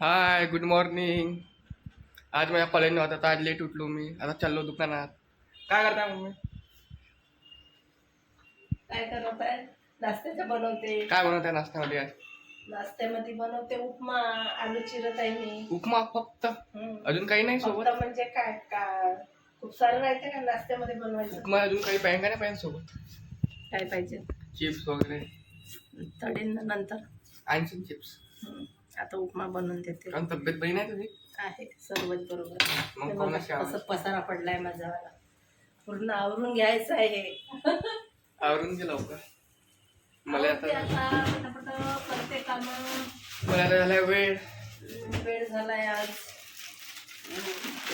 Hi good morning आज माझ्या college नव्हता तर आज लेट उठलो मी. आता चाललो दुकानात. काय करताय मम्मी? काय करत आहे नाश्त्याचं बनवते. काय बनवताय नाश्त्यामध्ये आज? नाश्त्यामध्ये बनवते उपमा आलू चिरत आहे मी. उपमा फक्त? हम्म. अजून काही नाही फक्त सोबत म्हणजे काय का खूप सारं राहते का नाश्त्यामध्ये बनवायचं? उपमा अजून काही पाहिजे का नाही पाहिजे सोबत काय पाहिजे? चिप्स वगैरे. तळीन ना नंतर. आणखीन चिप्स हम्म. आता उपमा बनवून देते. कारण तब्येत बरी नाही तुझी? आहे सर्वच बरोबर? कसं पसारा पडलाय माझा. पूर्ण आवरून घ्यायचं आहे हे. आवरून घे लवकर. मला आता करते काम. मला झालाय वेळ. वेळ झालाय आज.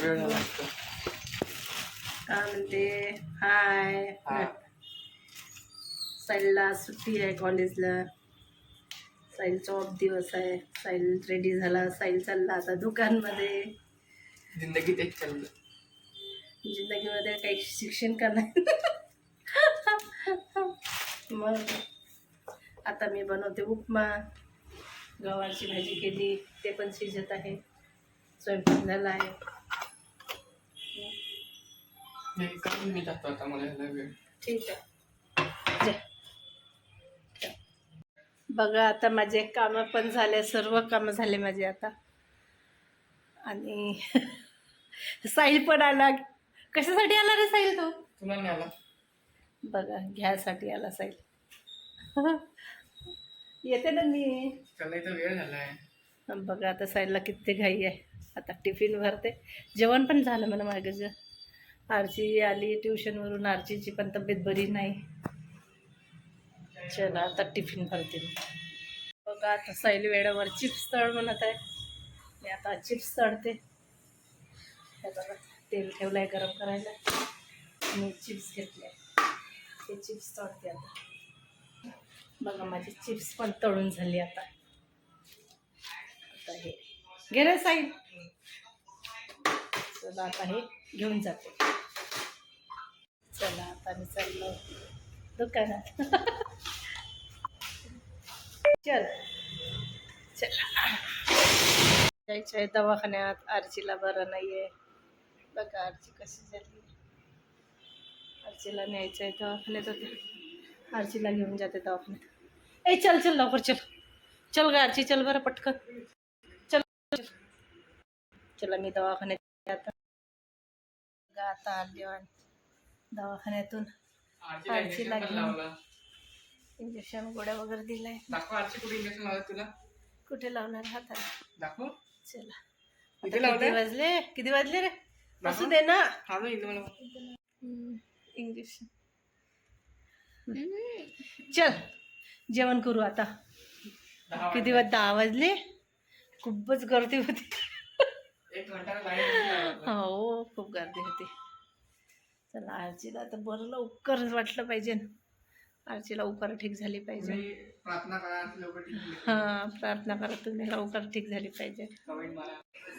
वेळ झाला. काय म्हणते? हाय. हा. साईलला सुट्टी आहे कॉलेजला. साईलचा ऑफ दिवस आहे. साईल रेडी झाला. साईल चालला आता दुकानमध्ये. जिंदगी तेच चाललं. जिंदगीमध्ये काही शिक्षण करणार मग आता मी बनवते उपमा. गव्हाची भाजी केली. ते पण शिजत आहे. स्वयंपाक झाला आहे. करून मी जातो आता. मला ठीक आहे. बघा आता माझे कामं पण झाले सर्व कामं झाले माझे आता. आणि साहिल पण आला. कशासाठी आला रे साहिल तो? तुला नाही आला. बघा घ्यासाठी आला साहिल. येते ना मी. त्याला इथं वेळ झालाय. बघा आता साईडला किती घाई आहे. आता टिफिन भरते. जेवण पण झालं म्हणा मागे. आरची आली ट्युशनवरून. आरचीची पण तब्येत बरी नाही. चला आता टिफिन भरते बघा आता सैल वेळेवर चिप्स तळ म्हणत आहे. मी आता चिप्स तळते. हे बघा तेल ठेवलं आहे गरम करायला. मी चिप्स घेतले. ते चिप्स तळते आता. बघा माझी चिप्स पण तळून झाली आता. आता हे. घे रे साईल चला आता हे घेऊन जाते. चला आता मी चाललो दुकानात. चल. चला. जायचं आहे दवाखान्यात. आरचीला बरं नाही आहे बघा आरची कशी झाली. आरचीला न्यायचं आहे दवाखान्यात आता. आरचीला घेऊन जाते दवाखान्यात. ए चल चल लवकर चल. चल ग आरची चल बरं पटकन. चल चल. चला मी दवाखान्यात आता. आता आली. दवाखान्यातून आरचीला घेऊन. इंजेक्शन गोळ्या वगैरे दिलाय. दाखव आरची कुठे इंजेक्शन लावलं तुला? कुठे लावणार हाताला दाखव. चला. इथे आता किती लावलंय वाजले? किती वाजले रे. असू दे ना. हा ना इथं मला इंजेक्शन. चल जेवण करू आता. दहा किती वाज दहा वाजले? खूपच गर्दी होती. एक घंटा लाईन हो खूप गर्दी होती. चला आरचीला तर बरं लवकर वाटलं पाहिजे आरची लवकर ठीक झाली पाहिजे. प्रार्थना होईल. हां प्रार्थना करा तुम्ही लवकर ठीक झाली पाहिजे.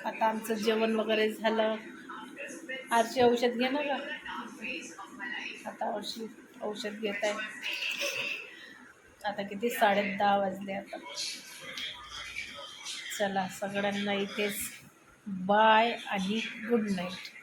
आता आमचं जेवण वगैरे झालं. आरची औषध घे ना का आता औषध औषध घेत आहे. आता किती? साडे दहा वाजले आता. चला सगळ्यांना इथेच बाय आणि गुड नाईट